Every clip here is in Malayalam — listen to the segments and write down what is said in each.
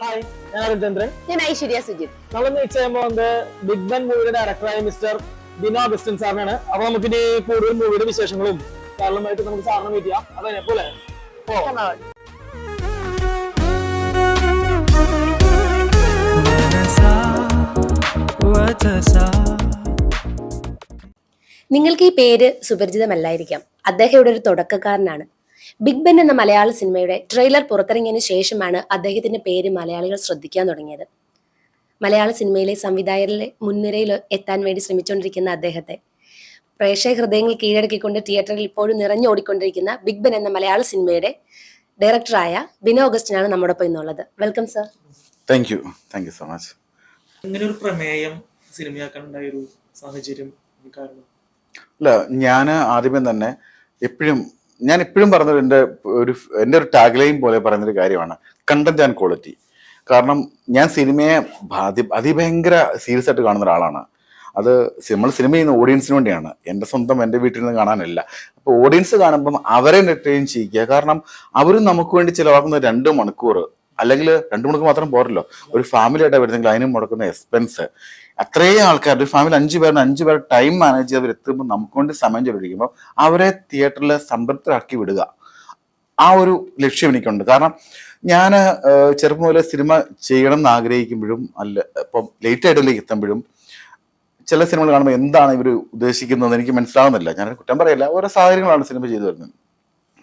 ഹായ് ഞാൻ അരുചന്ദ്രൻ ഞാൻ ഐശ്വര്യ സുജിത്. നമ്മൾ മീറ്റ് ചെയ്യുമ്പോൾ ബിഗ് ബൻ മൂവിയുടെ ഡയറക്ടറായ മിസ്റ്റർ ബിനോ അഗസ്റ്റിൻ സാറിനാണ് അപ്പൊ നമുക്ക് ഇനി കൂടുതൽ മൂവിയുടെ വിശേഷങ്ങളും കാരണമായിട്ട് നമുക്ക് സാറിനെ മീറ്റ് ചെയ്യാം. അതെ പോലെ നിങ്ങൾക്ക് ഈ പേര് സുപരിചിതമല്ലായിരിക്കാം. അദ്ദേഹം ഇവിടെ ഒരു തുടക്കക്കാരനാണ്. ബിഗ് ബെൻ എന്ന മലയാള സിനിമയുടെ ട്രെയിലർ പുറത്തിറങ്ങിയതിനു ശേഷമാണ് അദ്ദേഹത്തിന്റെ പേര് മലയാളികൾ ശ്രദ്ധിക്കാൻ തുടങ്ങിയത്. മലയാള സിനിമയിലെ സംവിധായകരിലെ മുൻനിരയിൽ എത്താൻ വേണ്ടി ശ്രമിച്ചുകൊണ്ടിരിക്കുന്ന അദ്ദേഹത്തെ പ്രേക്ഷക ഹൃദയങ്ങൾ കീഴടക്കിക്കൊണ്ട് തിയേറ്ററിൽ ഇപ്പോഴും നിറഞ്ഞോടിക്കൊണ്ടിരിക്കുന്ന ബിഗ് ബെൻ എന്ന മലയാള സിനിമയുടെ ഡയറക്ടറായ ബിനോ ഓഗസ്റ്റിനാണ് നമ്മോടൊപ്പം ഇന്നുള്ളത്. Welcome sir. Thank you thank you so much ഇങ്ങനെ ഒരു പ്രമേയം ഒരു സാഹചര്യം കാരണം? അല്ല ഞാൻ ആദ്യമേ തന്നെ എപ്പോഴും ഞാൻ എപ്പോഴും പറഞ്ഞത് എന്റെ ഒരു എന്റെ ഒരു ടാഗ്ലൈൻ പോലെ പറയുന്നൊരു കാര്യമാണ് കണ്ടന്റ് ആൻഡ് ക്വാളിറ്റി കാരണം ഞാൻ സിനിമയെ അതി അതിഭയങ്കര സീരിയസ് ആയിട്ട് കാണുന്ന ഒരാളാണ്. അത് നമ്മൾ സിനിമ ചെയ്യുന്ന ഓഡിയൻസിന് വേണ്ടിയാണ്. എന്റെ സ്വന്തം എന്റെ വീട്ടിൽ നിന്ന് കാണാനല്ല. അപ്പോൾ ഓഡിയൻസ് കാണുമ്പം അവരെ എന്റർടൈൻ ചെയ്യിക്കുക കാരണം അവരും നമുക്ക് വേണ്ടി ചിലവാക്കുന്ന രണ്ട് മണിക്കൂർ അല്ലെങ്കിൽ രണ്ട് മണിക്കൂർ മാത്രം പോരല്ലോ. ഒരു ഫാമിലി ആയിട്ട് വരുന്നെങ്കിൽ അതിനും മുടക്കുന്ന എക്സ്പെൻസ് അത്രയും ആൾക്കാരുടെ ഫാമിലി അഞ്ചു പേരുടെ അഞ്ചു പേർ ടൈം മാനേജ് ചെയ്ത് എത്തുമ്പോൾ നമുക്ക് കൊണ്ട് സമയം ചെലവഴിക്കുമ്പോൾ അവരെ തിയേറ്ററിൽ സംതൃപ്തരാക്കി വിടുക. ആ ഒരു ലക്ഷ്യം എനിക്കുണ്ട്. കാരണം ഞാൻ ചെറുപ്പം മുതലേ സിനിമ ചെയ്യണം എന്ന് ആഗ്രഹിക്കുമ്പോഴും അല്ല ഇപ്പം ലേറ്റ് ആയിട്ടിലേക്ക് എത്തുമ്പോഴും ചില സിനിമകൾ കാണുമ്പോൾ എന്താണ് ഇവർ ഉദ്ദേശിക്കുന്നത് എനിക്ക് മനസ്സിലാവുന്നില്ല. ഞാൻ കുറ്റം പറയില്ല. ഓരോ സാഹചര്യങ്ങളാണ് സിനിമ ചെയ്തു വരുന്നത്.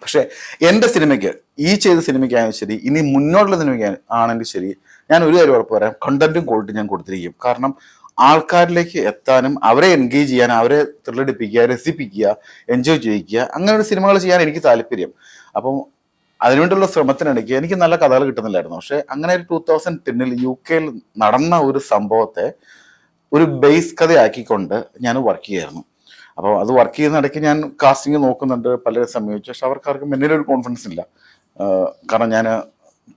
പക്ഷേ എന്റെ സിനിമയ്ക്ക് ഈ ചെയ്ത സിനിമയ്ക്കായാലും ശരി ഇനി മുന്നോട്ടുള്ള സിനിമയ്ക്ക് ആണെങ്കിൽ ശരി ഞാൻ ഒരു കാര്യം ഉറപ്പ് പറയാം. കണ്ടന്റും ക്വാളിറ്റി ഞാൻ കൊടുത്തിരിക്കും. കാരണം ആൾക്കാരിലേക്ക് എത്താനും അവരെ എൻഗേജ് ചെയ്യാൻ അവരെ ത്രില്ലടിപ്പിക്കുക രസിപ്പിക്കുക എൻജോയ് ചെയ്യിക്കുക അങ്ങനെ ഒരു സിനിമകൾ ചെയ്യാൻ എനിക്ക് താല്പര്യം. അപ്പം അതിനുവേണ്ടിയുള്ള ശ്രമത്തിനിടയ്ക്ക് എനിക്ക് നല്ല കഥകൾ കിട്ടുന്നില്ലായിരുന്നു. പക്ഷെ അങ്ങനെ ഒരു ടൂ തൗസൻഡ് ടെന്നിൽ യു കെയിൽ നടന്ന ഒരു സംഭവത്തെ ഒരു ബേസ് കഥയാക്കിക്കൊണ്ട് ഞാൻ വർക്ക് ചെയ്യായിരുന്നു. അപ്പോൾ അത് വർക്ക് ചെയ്യുന്ന ഇടയ്ക്ക് ഞാൻ കാസ്റ്റിംഗ് നോക്കുന്നുണ്ട് പലരെ സമീപിച്ചു. പക്ഷെ അവർക്കാർക്കും എന്നിലൊരു കോൺഫിഡൻസ് ഇല്ല. കാരണം ഞാൻ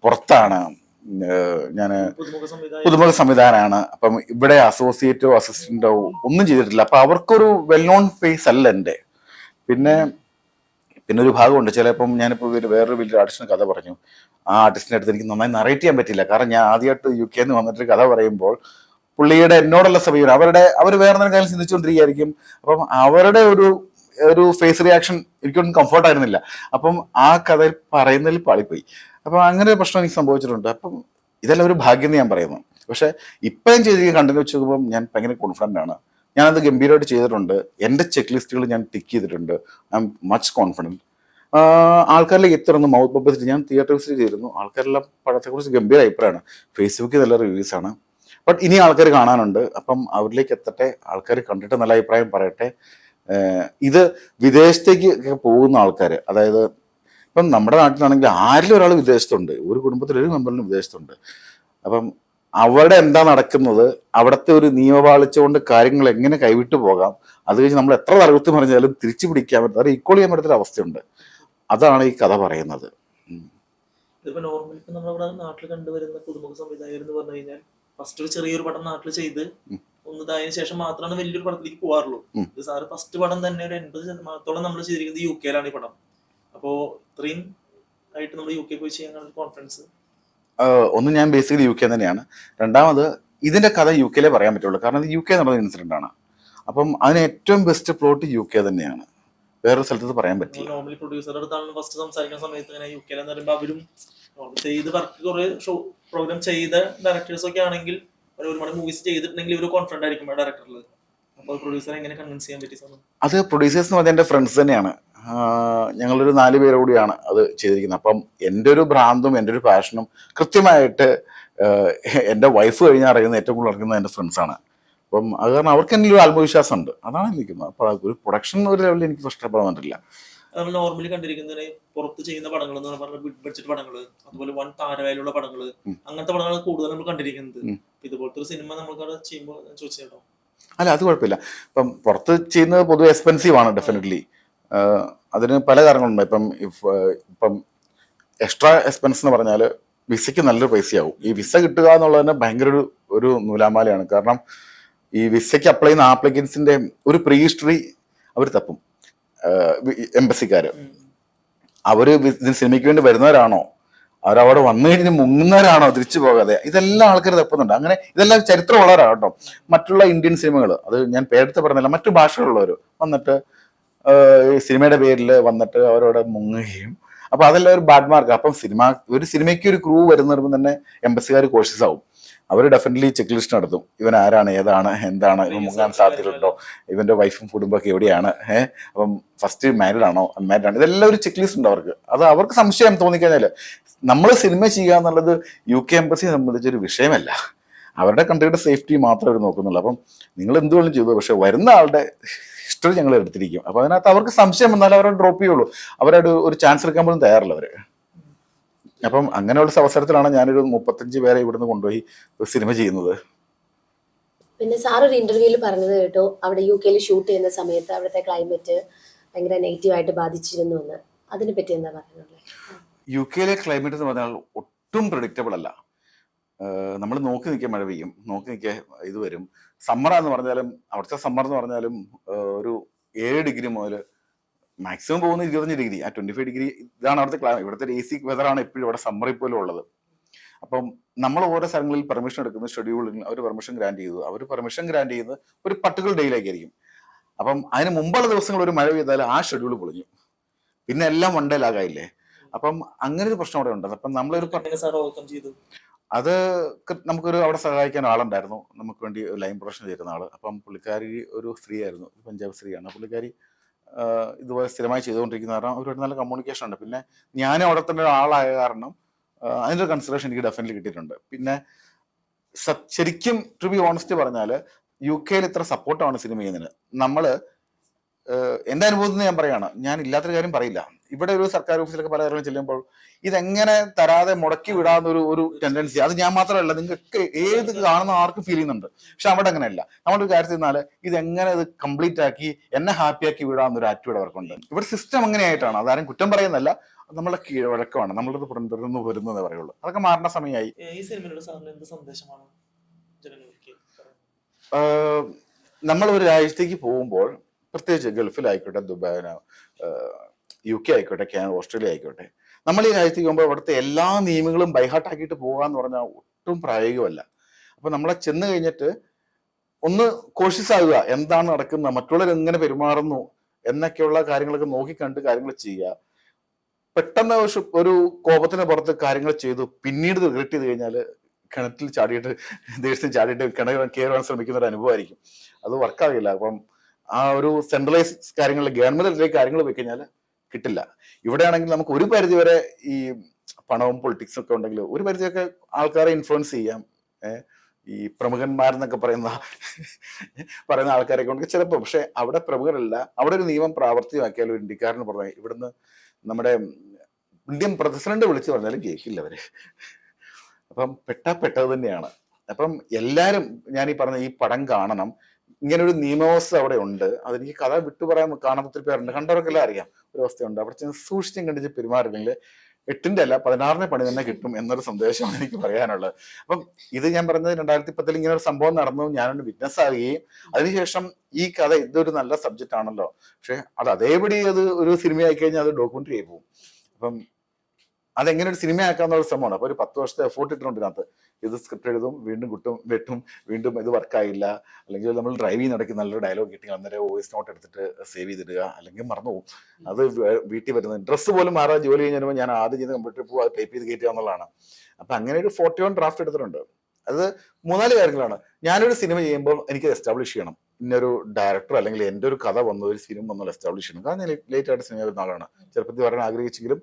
പുറത്താണ്. ഞാൻ പുതുമുഖ സംവിധാനമാണ് അപ്പം ഇവിടെ അസോസിയേറ്റോ അസിസ്റ്റന്റോ ഒന്നും ചെയ്തിട്ടില്ല. അപ്പൊ അവർക്കൊരു വെൽ നോൺ ഫേസ് അല്ല എന്റെ. പിന്നെ പിന്നെ ഒരു ഭാഗമുണ്ട്. ചിലപ്പം ഞാനിപ്പോൾ ഒരു വേറൊരു വലിയൊരു ആർട്ടിസ്റ്റിന് കഥ പറഞ്ഞു. ആ ആർട്ടിസ്റ്റിന്റെ അടുത്ത് എനിക്ക് നന്നായി നറേറ്റ് ചെയ്യാൻ പറ്റില്ല. കാരണം ഞാൻ ആദ്യമായിട്ട് യു കെ നിന്ന് വന്നിട്ട് കഥ പറയുമ്പോൾ പുള്ളിയുടെ എന്നോടുള്ള സമീപനം അവരുടെ അവർ വേറെ എന്തെങ്കിലും കാര്യം ചിന്തിച്ചുകൊണ്ടിരിക്കുകയായിരിക്കും. അപ്പം അവരുടെ ഒരു ഒരു ഫേസ് റിയാക്ഷൻ എനിക്കൊന്നും കംഫർട്ട് ആയിരുന്നില്ല. അപ്പം ആ കഥയിൽ പറയുന്നതിൽ പാളിപ്പോയി. അപ്പം അങ്ങനെ ഒരു പ്രശ്നം എനിക്ക് സംഭവിച്ചിട്ടുണ്ട്. അപ്പം ഇതെല്ലാം ഒരു ഭാഗ്യം എന്ന് ഞാൻ പറയുന്നു. പക്ഷേ ഇപ്പം ചെയ്തിരിക്കുന്ന കണ്ടന്റ് വെച്ച് നോക്കുമ്പോൾ ഞാൻ ഭയങ്കര കോൺഫിഡന്റ് ആണ്. ഞാനത് ഗംഭീരമായിട്ട് ചെയ്തിട്ടുണ്ട്. എന്റെ ചെക്ക് ലിസ്റ്റുകൾ ഞാൻ ടിക്ക് ചെയ്തിട്ടുണ്ട്. ഐ എം മച്ച് കോൺഫിഡന്റ് ആൾക്കാരിലേക്ക് എത്തിയിരുന്നു മൗത്ത് പബ്ലിസിറ്റി ഞാൻ തിയേറ്റർ വിസിറ്റ് ചെയ്തിരുന്നു. ആൾക്കാരെല്ലാം പടത്തെക്കുറിച്ച് ഗംഭീര അഭിപ്രായമാണ്. ഫേസ്ബുക്കിൽ നല്ല റിവ്യൂസ് ആണ്. ബട്ട് ഇനി ആൾക്കാർ കാണാനുണ്ട്. അപ്പം അവരിലേക്ക് എത്തട്ടെ. ആൾക്കാർ കണ്ടിട്ട് നല്ല അഭിപ്രായം പറയട്ടെ. ഇത് വിദേശത്തേക്ക് പോകുന്ന ആൾക്കാർ അതായത് ഇപ്പം നമ്മുടെ നാട്ടിലാണെങ്കിൽ ആരിലും ഒരാൾ വിദേശത്തുണ്ട്. ഒരു കുടുംബത്തിൽ ഒരു മെമ്പറിന് വിദേശത്തുണ്ട്. അപ്പം അവിടെ എന്താ നടക്കുന്നത്? അവിടുത്തെ ഒരു നിയമപാലിച്ചുകൊണ്ട് കാര്യങ്ങൾ എങ്ങനെ കൈവിട്ടു പോകാം? അത് കഴിഞ്ഞ് നമ്മൾ എത്ര തലകുത്തി പറഞ്ഞാലും തിരിച്ചു പിടിക്കാൻ പറ്റും അത് ഈക്വൾ ചെയ്യാൻ പറ്റുന്ന അവസ്ഥയുണ്ട്. അതാണ് ഈ കഥ പറയുന്നത്. ഇതിപ്പോ നോർമലി നമ്മുടെ നാട്ടിൽ കണ്ടുവരുന്ന കുടുംബ സംവിധായകർ എന്ന് പറഞ്ഞു കഴിഞ്ഞാൽ ഫസ്റ്റ് ഒരു ചെറിയൊരു പടം നാട്ടിൽ ചെയ്ത് ഉം. ഒന്ന് ഇതായതിനു ശേഷം മാത്രമാണ് വലിയൊരു പടത്തിലേക്ക് പോകാറുള്ളൂ ഉം. ഇത് സാറ് ഫസ്റ്റ് പടം തന്നെ ഒരു എൺപത് ശതമാനത്തോളം നമ്മൾ ചെയ്തിരിക്കുന്നത് യു കെയിലാണ് ഈ പടം. അപ്പോ ഇത്രയും ആയിട്ട് നമ്മൾ യു കെ പോയി ചെയ്യാൻ കോൺഫിഡൻസ് ഒന്ന് ഞാൻ ബേസിക്കലി യു കെ തന്നെയാണ്. രണ്ടാമത് ഇതിന്റെ കഥ യു കെയിലെ പറയാൻ പറ്റുള്ളൂ. കാരണം ഇത് യു കെ നടന്ന ഇൻസിഡന്റ് ആണ്. അപ്പം അതിന് ഏറ്റവും ബെസ്റ്റ് പ്ലോട്ട് യു കെ തന്നെയാണ്. വേറൊരു സ്ഥലത്ത് പറയാൻ പറ്റില്ല. നോർമലി പ്രൊഡ്യൂസറുടെ അടുത്താണ് ഫസ്റ്റ് സംസാരിക്കുന്ന സമയത്ത് ഇങ്ങനെ യു കെയിലെന്ന് പറയുമ്പോൾ അവരും ചെയ്ത് വർക്ക് കുറെ ഷോ പ്രോഗ്രാം ചെയ്ത ഡയറക്ടേഴ്സ് ഒക്കെ ആണെങ്കിൽ ഒരു ഒരുപാട് മൂവീസ് ചെയ്തിട്ടുണ്ടെങ്കിൽ ഇവർ കോൺഫിഡന്റ് ആയിരിക്കും ഡയറക്ടറിൽ അപ്പോൾ പ്രൊഡ്യൂസർ എങ്ങനെ കൺവിൻസ് ചെയ്യാൻ പറ്റി അത് പ്രൊഡ്യൂസേഴ്സ് എന്ന് പറഞ്ഞാൽ എന്റെ ഫ്രണ്ട്സ് തന്നെയാണ്. ഞങ്ങളൊരു നാല് പേര് കൂടിയാണ് അത് ചെയ്തിരിക്കുന്നത്. അപ്പം എന്റെ ഒരു ഭ്രാന്തും എന്റെ ഒരു പാഷനും കൃത്യമായിട്ട് എന്റെ വൈഫ് കഴിഞ്ഞാൽ അറിയുന്ന ഏറ്റവും കൂടുതൽ അറിയുന്നത് എന്റെ ഫ്രണ്ട്സാണ് അപ്പം അത് കാരണം അവർക്ക് എന്നിൽ ഒരു ആത്മവിശ്വാസം ഉണ്ട് അതാണ് നിൽക്കുന്നത് അപ്പോൾ ഒരു പ്രൊഡക്ഷൻ ഒരു ലെവലിൽ എനിക്ക് ഇഷ്ടപ്പെടാൻ പറ്റില്ല. നമ്മൾ നോർമലി കണ്ടിരിക്കുന്നത് പുറത്ത് ചെയ്യുന്ന പടങ്ങൾ എന്ന് പറഞ്ഞാൽ ബിഗ് ബഡ്ജറ്റ് പടങ്ങൾ അതുപോലെ വൺ താരവേലുള്ള പടങ്ങൾ അങ്ങനത്തെ പടങ്ങളാണ് കൂടുതൽ നമ്മൾ കണ്ടിരിക്കുന്നത്. ഇതുപോലത്തെ ഒരു സിനിമ നമ്മൾക്ക് ചെയ്യുമ്പോൾ ചോദിച്ചേട്ടോ അല്ല അത് കുഴപ്പമില്ല. ഇപ്പം പുറത്ത് ചെയ്യുന്നത് പൊതുവെ എക്സ്പെൻസീവ് ആണ് ഡെഫിനറ്റ്ലി അതിന് പല കാരണങ്ങളുണ്ട്. ഇപ്പം ഇപ്പം എക്സ്ട്രാ എക്സ്പെൻസ് എന്ന് പറഞ്ഞാൽ വിസയ്ക്ക് നല്ലൊരു പൈസയാവും. ഈ വിസ കിട്ടുക എന്നുള്ളത് തന്നെ ഭയങ്കര ഒരു ഒരു നൂലാമാലയാണ്. കാരണം ഈ വിസയ്ക്ക് അപ്ലൈ ചെയ്യുന്ന ആപ്ലിക്കൻസിന്റെ ഒരു പ്രീ ഹിസ്റ്ററി അവർ തപ്പും എംബസിക്കാർ അവർ സിനിമയ്ക്ക് വേണ്ടി വരുന്നവരാണോ? അവരവിടെ വന്നു കഴിഞ്ഞ് മുങ്ങുന്നവരാണോ? തിരിച്ചു പോകാതെ. ഇതെല്ലാം ആൾക്കാർ തപ്പുന്നുണ്ട്. അങ്ങനെ ഇതെല്ലാം ചരിത്രമുള്ളവരാണ് കേട്ടോ. മറ്റുള്ള ഇന്ത്യൻ സിനിമകൾ അത് ഞാൻ പേരെടുത്ത് പറഞ്ഞില്ല മറ്റു ഭാഷകളുള്ളവർ വന്നിട്ട് സിനിമയുടെ പേരിൽ വന്നിട്ട് അവരോട് മുങ്ങുകയും. അപ്പൊ അതെല്ലാം ഒരു ബാഡ് മാർക്ക് അപ്പം സിനിമ ഒരു സിനിമയ്ക്ക് ഒരു ക്രൂ വരുന്ന തന്നെ എംബസിക്കാർ കോഷ്യസ് ആവും. അവർ ഡെഫിനറ്റ്ലി ചെക്ക് ലിസ്റ്റ് നടത്തും. ഇവൻ ആരാണ് ഏതാണ് എന്താണ് ഇവൻ മുങ്ങാൻ സാധ്യതയുണ്ടോ ഇവന്റെ വൈഫും കുടുംബമൊക്കെ എവിടെയാണ് ഏഹ് അപ്പം ഫസ്റ്റ് മാരീഡ് ആണോ അൺമാരീഡ് ആണോ? ഇതെല്ലാം ഒരു ചെക്ക് ലിസ്റ്റ് ഉണ്ട് അവർക്ക്. അത് അവർക്ക് സംശയം തോന്നിക്കഴിഞ്ഞാൽ നമ്മൾ സിനിമ ചെയ്യുക എന്നുള്ളത് യു കെ എംബസിയെ സംബന്ധിച്ചൊരു വിഷയമല്ല. അവരുടെ കൺട്രിയുടെ സേഫ്റ്റി മാത്രമേ അവർ നോക്കുന്നുള്ളൂ. അപ്പം നിങ്ങൾ എന്ത് വേണം ചെയ്തു. പക്ഷെ വരുന്ന ആളുടെ ഹിസ്റ്ററി ഞങ്ങൾ എടുത്തിരിക്കും. അപ്പൊ അതിനകത്ത് അവർക്ക് സംശയം വന്നാലും അവരെ ഡ്രോപ്പ് ചെയ്യുള്ളൂ. അവരൊരു ഒരു ചാൻസ് എടുക്കാൻ പോലും തയ്യാറില്ല അവർ. അപ്പം അങ്ങനെയുള്ള അവസരത്തിലാണ് ഞാനൊരു മുപ്പത്തഞ്ച് പേരെ ഇവിടുന്ന് കൊണ്ടുപോയി സിനിമ ചെയ്യുന്നത്. പിന്നെ സാർ ഒരു ഇന്റർവ്യൂവിൽ പറഞ്ഞത് കേട്ടോ. അവിടെ യു കെയിൽ ഷൂട്ട് ചെയ്യുന്ന സമയത്ത് അവിടുത്തെ ക്ലൈമറ്റ് ഭയങ്കര നെഗറ്റീവായിട്ട് ബാധിച്ചിരുന്നു എന്ന്. അതിനെ പറ്റി എന്താ പറയുന്നത് യു കെയിലെ ക്ലൈമറ്റ് എന്ന് പറഞ്ഞാൽ ഒട്ടും പ്രഡിക്റ്റബിൾ അല്ല. നമ്മൾ നോക്കി നിൽക്കുക മഴ പെയ്യും. നോക്കി നിൽക്കുക ഇത് വരും. സമ്മർ എന്ന് പറഞ്ഞാലും അവിടുത്തെ സമ്മർ എന്ന് പറഞ്ഞാലും ഒരു ഏഴ് ഡിഗ്രി മുതൽ മാക്സിമം പോകുന്ന ഇരുപത്തഞ്ച് ഡിഗ്രി ആ ട്വന്റി ഫൈവ് ഡിഗ്രി ഇതാണ് അവിടുത്തെ ക്ലൈ ഇവിടുത്തെ എ സി വെതറാണ് എപ്പോഴും ഇവിടെ സമ്മറിൽ പോലും ഉള്ളത്. അപ്പം നമ്മൾ ഓരോ സ്ഥലങ്ങളിൽ പെർമിഷൻ എടുക്കുന്ന ഷെഡ്യൂളിൽ അവർ പെർമിഷൻ ഗ്രാൻഡ് ചെയ്തു. അവർ പെർമിഷൻ ഗ്രാൻഡ് ചെയ്യുന്നത് ഒരു പർട്ടിക്കുലർ ഡേയിലേക്കായിരിക്കും അപ്പം അതിന് മുമ്പുള്ള ദിവസങ്ങൾ ഒരു മഴ പെയ്താൽ ആ ഷെഡ്യൂൾ പൊളിഞ്ഞു. പിന്നെ എല്ലാം ലാഗായില്ലേ അപ്പം അങ്ങനെ ഒരു പ്രശ്നം അവിടെ ഉണ്ട് അപ്പം നമ്മളൊരു അത് നമുക്കൊരു അവിടെ സഹായിക്കാൻ ആളുണ്ടായിരുന്നു. നമുക്ക് വേണ്ടി ലൈൻ പ്രൊഡക്ഷൻ ചെയ്യുന്ന ആൾ. അപ്പം പുള്ളിക്കാരി ഒരു സ്ത്രീ ആയിരുന്നു പഞ്ചാബ് സ്ത്രീയാണ്. പുള്ളിക്കാരി ഇതുപോലെ സ്ഥിരമായി ചെയ്തുകൊണ്ടിരിക്കുന്ന കാരണം അവരുമായിട്ട് നല്ല കമ്മ്യൂണിക്കേഷൻ ഉണ്ട്. പിന്നെ ഞാനും അവിടെ തന്നെ ഒരാളായ കാരണം അതിന്റെ കൺസിഡറേഷൻ എനിക്ക് ഡെഫിനറ്റ്ലി കിട്ടിയിട്ടുണ്ട്. പിന്നെ ശരിക്കും ടു ബി ഓണസ്റ്റ് പറഞ്ഞാൽ യു കെയിൽ ഇത്ര സപ്പോർട്ടാണ് സിനിമ ചെയ്യുന്നതിന്. നമ്മൾ എന്റെ അനുഭവത്തിൽ ഞാൻ പറയാണ് ഞാൻ ഇല്ലാത്തൊരു കാര്യം പറയില്ല. ഇവിടെ ഒരു സർക്കാർ ഓഫീസിലൊക്കെ പല കാര്യങ്ങളും ചെല്ലുമ്പോൾ ഇതെങ്ങനെ തരാതെ മുടക്കി വിടാവുന്ന ഒരു ടെൻഡൻസി അത് ഞാൻ മാത്രമല്ല നിങ്ങൾക്ക് ഏത് കാണുന്ന ആർക്കും ഫീൽ ചെയ്യുന്നുണ്ട്. പക്ഷെ അവിടെ അങ്ങനെയല്ല. നമ്മളൊരു കാര്യത്തിൽ നിന്നാൽ ഇതെങ്ങനെ ഇത് കംപ്ലീറ്റ് ആക്കി എന്നെ ഹാപ്പി ആക്കി വിടാവുന്ന ഒരു ആറ്റിറ്റ്യൂഡ് അവർക്കുണ്ട്. ഇവിടെ സിസ്റ്റം അങ്ങനെയായിട്ടാണ്. അതാരും കുറ്റം പറയുന്നല്ല നമ്മളെ കീഴ്വഴക്കമാണ് നമ്മളത് പുറത്തുനിന്ന് വരുന്നതേ പറയുള്ളൂ. അതൊക്കെ മാറേണ്ട സമയമായി. ഈ സിനിമയിലൂടെ സാറിന് എന്ത് സന്ദേശമാണ് ജനങ്ങൾക്ക്? നമ്മൾ ഒരു രാജ്യത്തേക്ക് പോകുമ്പോൾ പ്രത്യേകിച്ച് ഗൾഫിലായിക്കോട്ടെ ദുബായ് യു കെ ആയിക്കോട്ടെ ഓസ്ട്രേലിയ ആയിക്കോട്ടെ. നമ്മൾ ഈ രാജ്യത്തേക്ക് പോകുമ്പോൾ അവിടുത്തെ എല്ലാ നിയമങ്ങളും ബൈഹാർട്ട് ആക്കിയിട്ട് പോകാന്ന് പറഞ്ഞാൽ ഒട്ടും പ്രായോഗികമല്ല. അപ്പൊ നമ്മളെ ചെന്ന് കഴിഞ്ഞിട്ട് ഒന്ന് കോഷ്യസ് ആകുക എന്താണ് നടക്കുന്നത് മറ്റുള്ളവർ എങ്ങനെ പെരുമാറുന്നു എന്നൊക്കെയുള്ള കാര്യങ്ങളൊക്കെ നോക്കിക്കണ്ട് കാര്യങ്ങൾ ചെയ്യുക. പെട്ടെന്ന് ഒരു കോപത്തിന് പുറത്ത് കാര്യങ്ങൾ ചെയ്തു. പിന്നീട് റിഗ്രറ്റ് ചെയ്ത് കഴിഞ്ഞാൽ കിണറ്റിൽ ചാടിയിട്ട് ദേശത്തിൽ ചാടിയിട്ട് കിണ കയറുവാൻ ശ്രമിക്കുന്ന ഒരു അനുഭവമായിരിക്കും. അത് വർക്കാകില്ല അപ്പം ആ ഒരു സെൻട്രലൈസ് കാര്യങ്ങളിൽ ഗവൺമെന്റ് കാര്യങ്ങൾ പോയി കഴിഞ്ഞാൽ കിട്ടില്ല. ഇവിടെയാണെങ്കിൽ നമുക്ക് ഒരു പരിധി വരെ ഈ പണവും പൊളിറ്റിക്സും ഒക്കെ ഉണ്ടെങ്കിൽ ഒരു പരിധിയൊക്കെ ആൾക്കാരെ ഇൻഫ്ലുവൻസ് ചെയ്യാം. ഈ പ്രമുഖന്മാരെന്നൊക്കെ പറയുന്ന പറയുന്ന ആൾക്കാരെ കൊണ്ട് ചിലപ്പോൾ. പക്ഷെ അവിടെ പ്രമുഖരല്ല. അവിടെ ഒരു നിയമം പ്രാവർത്തികമാക്കിയാൽ ഒരു ഇന്ത്യക്കാരന് പറഞ്ഞാൽ ഇവിടുന്ന് നമ്മുടെ ഇന്ത്യൻ പ്രസിഡന്റ് വിളിച്ചു പറഞ്ഞാലും കേൾക്കില്ല അവർ. അപ്പം പെട്ടാ പെട്ടത് തന്നെയാണ്. അപ്പം എല്ലാരും ഞാൻ ഈ പറഞ്ഞ ഈ പടം കാണണം. ഇങ്ങനെ ഒരു നിയമവ്യവസ്ഥ അവിടെ ഉണ്ട്. അതെനിക്ക് കഥ വിട്ടു പറയാൻ കാണാൻ ഒത്തിരി പേരുണ്ട്. കണ്ടവർക്കെല്ലാം അറിയാം. ഒരു അവസ്ഥയുണ്ട്. അവിടെ ചെന്ന് സൂക്ഷിച്ചും കണ്ടിച്ച് പെരുമാറില്ലെങ്കിൽ എട്ടിന്റെ അല്ല പതിനാറിന് പണി തന്നെ കിട്ടും എന്നൊരു സന്ദേശമാണ് എനിക്ക് പറയാനുള്ളത്. അപ്പം ഇത് ഞാൻ പറഞ്ഞത് രണ്ടായിരത്തി പത്തിൽ ഇങ്ങനെ ഒരു സംഭവം നടന്നു. ഞാനൊരു വിറ്റ്നസ് ആകുകയും അതിനുശേഷം ഈ കഥ ഇതൊരു നല്ല സബ്ജക്റ്റ് ആണല്ലോ. പക്ഷെ അത് അതേപടി അത് ഒരു സിനിമയായി കഴിഞ്ഞാൽ അത് ഡോക്യുമെന്ററി ആയി പോകും. അപ്പം അതെങ്ങനെ ഒരു സിനിമയാക്കാന്നുള്ള ശ്രമമാണ്. അപ്പൊ ഒരു പത്ത് വർഷത്തെ എഫോർട്ട് ഇട്ടിട്ടുണ്ട് ഇതിനകത്ത്. ഇത് സ്ക്രിപ്റ്റ് എഴുതും വീണ്ടും കുട്ടും വെട്ടും വീണ്ടും ഇത് വർക്കായില്ല അല്ലെങ്കിൽ നമ്മൾ ഡ്രൈവ് ചെയ്യുന്ന ഇടയ്ക്ക് നല്ലൊരു ഡയലോഗ് കിട്ടി അന്നേരം വോയിസ് നോട്ട് എടുത്തിട്ട് സേവ് ചെയ്തിടുക അല്ലെങ്കിൽ മറന്നു പോകും. അത് വീട്ടിൽ വരുന്നത്. ഡ്രസ്സ് പോലും മാറാൻ ജോലി കഴിഞ്ഞ് ഞാൻ ആദ്യം ചെയ്ത് കമ്പ്യൂട്ടറിൽ പോകും അത് ടൈപ്പ് ചെയ്ത് കയറ്റുക എന്നുള്ളതാണ്. അപ്പൊ അങ്ങനെ ഒരു ഫോർട്ടി വൺ ഡ്രാഫ്റ്റ് എടുത്തിട്ടുണ്ട്. അത് മൂന്നാൽ കാര്യങ്ങളാണ്. ഞാനൊരു സിനിമ ചെയ്യുമ്പോൾ എനിക്ക് എസ്റ്റാബ്ലിഷ് ചെയ്യണം. ഇന്നൊരു ഡയറക്ടർ അല്ലെങ്കിൽ എന്റെ ഒരു കഥ വന്ന ഒരു സിനിമ വന്നുള്ള എസ്റ്റാബ്ലിഷ് ചെയ്യണം കാരണം ഞാൻ ലേറ്റ് ആയിട്ട് സിനിമ വരുന്ന ആളാണ്. ചെറുപ്പത്തിൽ വരാൻ ആഗ്രഹിച്ചെങ്കിലും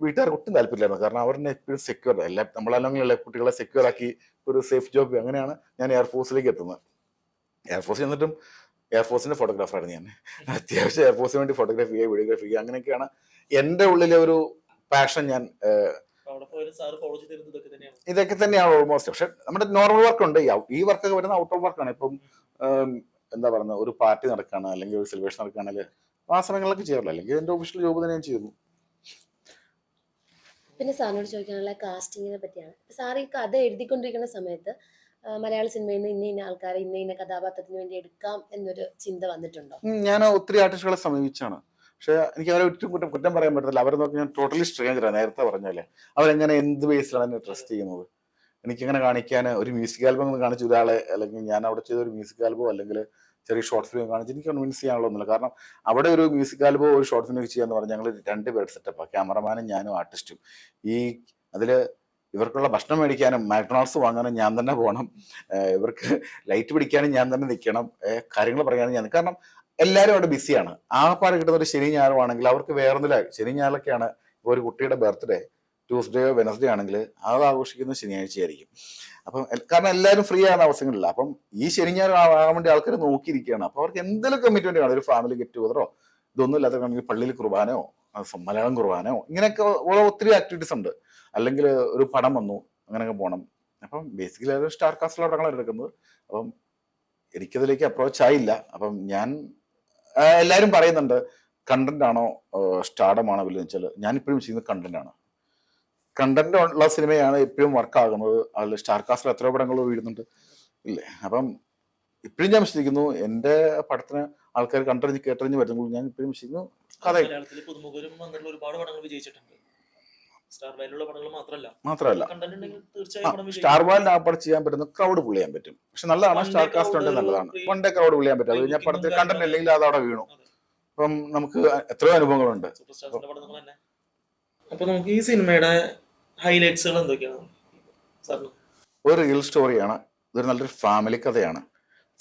വീട്ടുകാർക്ക് ഒട്ടും താല്പര്യമില്ലായിരുന്നു. കാരണം അവരെന്നെ എപ്പോഴും സെക്യൂർ എല്ലാ നമ്മളല്ലെങ്കിലുള്ള കുട്ടികളെ സെക്യൂർ ആക്കി ഒരു സേഫ് ജോബ് അങ്ങനെയാണ് ഞാൻ എയർഫോഴ്സിലേക്ക് എത്തുന്നത്. എയർഫോഴ്സ് ചെന്നിട്ടും എയർഫോഴ്സിന്റെ ഫോട്ടോഗ്രാഫറാണ് ഞാൻ. അത്യാവശ്യം എയർഫോഴ്സിന് വേണ്ടി ഫോട്ടോഗ്രാഫി ചെയ്യുക വീഡിയോഗ്രാഫി ചെയ്യുക അങ്ങനെയൊക്കെയാണ് എന്റെ ഉള്ളിലെ ഒരു പാഷൻ ഞാൻ ഇതൊക്കെ തന്നെയാണ്? ഓൾമോസ്റ്റ് പക്ഷെ നമ്മുടെ നോർമൽ വർക്ക് ഉണ്ട്. ഈ വർക്കൊക്കെ വരുന്ന ഔട്ട് ഓഫ് വർക്കാണ് ഇപ്പം എന്താ പറയുന്നത് ഒരു പാർട്ടി നടക്കുകയാണ് അല്ലെങ്കിൽ ഒരു സെലിബ്രേഷൻ നടക്കുകയാണെങ്കിൽ ആ സമയങ്ങളിലൊക്കെ ചെയ്യാറില്ല? അല്ലെങ്കിൽ എന്റെ ഒഫീഷ്യൽ ജോബ് തന്നെ ഞാൻ ചെയ്യുന്നു പിന്നെ സാറിനോട് ചോദിക്കാനുള്ള കാസ്റ്റിങ്ങിനെ പറ്റിയാണ്. സാർ ഈ കഥ എഴുതിക്കൊണ്ടിരിക്കുന്ന സമയത്ത് മലയാള സിനിമയിൽ നിന്ന് ഇന്ന ഇന്ന ആൾക്കാരെ ഇന്ന ഇന്ന കഥാപാത്രത്തിന് വേണ്ടി എടുക്കാം എന്നൊരു ചിന്ത വന്നിട്ടുണ്ടോ? ഞാൻ ഒത്തിരി ആർട്ടിസ്റ്റുകളെ സമീപിച്ചാണ്. പക്ഷെ എനിക്ക് അവരെ ഒറ്റ കുറ്റം കുറ്റം പറയാൻ പറ്റത്തില്ല. അവരെ നോക്കി ഞാൻ ടോട്ടലി സ്ട്രേഞ്ചറാണ് നേരത്തെ പറഞ്ഞല്ലേ അവരെങ്ങനെ എന്ത് ബേസിലാണ് എന്നെ ട്രസ്റ്റ് ചെയ്യുന്നത്? എനിക്കങ്ങനെ കാണിക്കാൻ ഒരു മ്യൂസിക് ആൽബം കാണിച്ച ഒരാളെ അല്ലെങ്കിൽ ഞാൻ അവിടെ ചെയ്ത ഒരു മ്യൂസിക് ആൽബം അല്ലെങ്കിൽ ചെറിയ ഷോർട്ട് ഫിലിം കാണിച്ച് എനിക്ക് കൺവിൻസ് ചെയ്യാനുള്ള ഒന്നുമില്ല. കാരണം അവിടെ ഒരു മ്യൂസിക് ആൽബോ ഒരു ഷോർട്ട് ഫിലിം ചെയ്യാന്ന് പറഞ്ഞാൽ ഞങ്ങൾ രണ്ട് പേര് സെറ്റപ്പാണ് ക്യാമറമാനും ഞാനും ആർട്ടിസ്റ്റും ഈ അതിൽ ഇവർക്കുള്ള ഭക്ഷണം മേടിക്കാനും മാക്ഡൊണാൾഡ്സ് വാങ്ങാനും ഞാൻ തന്നെ പോകണം ഇവർക്ക് ലൈറ്റ് പിടിക്കാനും ഞാൻ തന്നെ നിൽക്കണം. കാര്യങ്ങൾ പറയാനും ഞാൻ കാരണം എല്ലാവരും അവിടെ ബിസിയാണ് ആ പാട് കിട്ടുന്ന ഒരു ശനി ഞായറുവാണെങ്കിൽ അവർക്ക് വേറൊന്നില്ല. ശനി ഞായറൊക്കെയാണ്. ഒരു കുട്ടിയുടെ ബർത്ത്ഡേ ട്യൂസ്ഡേയോ വെനസ്ഡേ ആണെങ്കിൽ അത് ആഘോഷിക്കുന്നത് ശനിയാഴ്ചയായിരിക്കും. അപ്പം കാരണം എല്ലാവരും ഫ്രീ ആകുന്ന അവസരങ്ങളില്ല. അപ്പം ഈ ശനി ഞായർ ആകാൻ വേണ്ടി ആൾക്കാർ നോക്കിയിരിക്കുകയാണ്. അപ്പൊ അവർക്ക് എന്തെങ്കിലും കമ്മിറ്റ്മെന്റ് കാണും ഒരു ഫാമിലി ഗെറ്റ് ടുഗതറോ ഇതൊന്നും ഇല്ലാത്ത പള്ളിയിൽ കുർബാനയോ മലയാളം കുർബാനയോ ഇങ്ങനെയൊക്കെ ഉള്ള ഒത്തിരി ആക്ടിവിറ്റീസ് ഉണ്ട്. അല്ലെങ്കിൽ ഒരു പടം വന്നു അങ്ങനെയൊക്കെ പോകണം അപ്പം ബേസിക്കലി അത് സ്റ്റാർ കാസ്റ്റിലെ പടങ്ങളാണ് എടുക്കുന്നത്. അപ്പം എനിക്കതിലേക്ക് അപ്രോച്ച് ആയില്ല. അപ്പം ഞാൻ എല്ലാവരും പറയുന്നുണ്ട് കണ്ടന്റ് ആണോ സ്റ്റാർഡമാണോ വല്ലതും വെച്ചാൽ ഞാൻ ഇപ്പോഴും ചെയ്യുന്നത് കണ്ടന്റ് ആണ്. കണ്ടന്റ് ഉള്ള സിനിമയാണ് എപ്പോഴും വർക്ക് ആകുന്നത് അതിൽ സ്റ്റാർ കാസ്റ്റിൽ എത്രയോ പടങ്ങൾ വീഴുന്നുണ്ട്. ഇല്ലേ? അപ്പം ഇപ്പോഴും ഞാൻ വിശ്വസിക്കുന്നു എന്റെ പടത്തിന് ആൾക്കാർ കണ്ടറിഞ്ഞ് കേട്ടറിഞ്ഞ് വരുമ്പോൾ ഞാൻ ഇപ്പോഴും വിശ്വസിക്കുന്നു. കഥ മാത്രമല്ല. സ്റ്റാർ. വാലിന് ആ പടം ചെയ്യാൻ പറ്റുന്ന ക്രൗഡ് പുള്ളി ചെയ്യാൻ പറ്റും. പക്ഷെ നല്ലതാണ് സ്റ്റാർ കാസ്റ്റ് ഉണ്ട് നല്ലതാണ്. വൺ ഡേ ക്രൗഡ് പുള്ളി ചെയ്യാൻ പറ്റും. അത് ഞാൻ pre-booking പടത്തിൽ കണ്ടന്റ് അല്ലെങ്കിൽ അത് അവിടെ വീണു. അപ്പം നമുക്ക് എത്രയോ അനുഭവങ്ങളുണ്ട്. അപ്പൊ നമുക്ക് ഈ സിനിമയുടെ ഹൈലൈറ്റ്സുകൾ എന്തൊക്കെയാണ്? ഒരു റിയൽ സ്റ്റോറിയാണ് ഇതൊരു നല്ലൊരു ഫാമിലി കഥയാണ്.